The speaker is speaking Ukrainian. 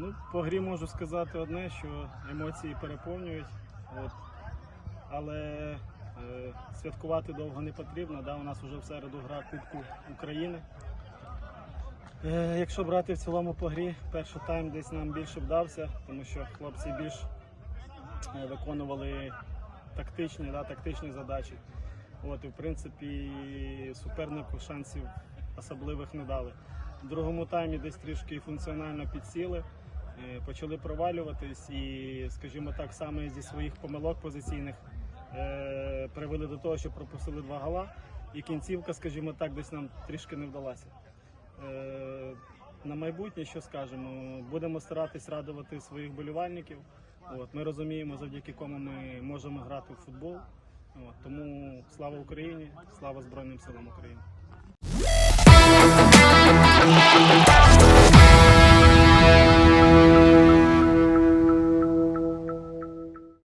Ну, по грі можу сказати одне, що емоції переповнюють. От. Але е, святкувати довго не потрібно. Да? У нас вже в середу гра Кубку України. Е, якщо брати в цілому по грі, перший тайм десь нам більше вдався, тому що хлопці більш е, виконували тактичні, да, тактичні задачі. От, і в принципі супернику шансів особливих не дали. В другому таймі десь трішки функціонально підсіли, е, почали провалюватись і, скажімо так, саме зі своїх помилок позиційних е, привели до того, що пропустили два гола. І кінцівка, скажімо так, десь нам трішки не вдалася. Е, на майбутнє, що скажемо, будемо старатись радувати своїх болівальників. От, ми розуміємо, завдяки кому ми можемо грати в футбол. От, тому слава Україні, слава Збройним силам України.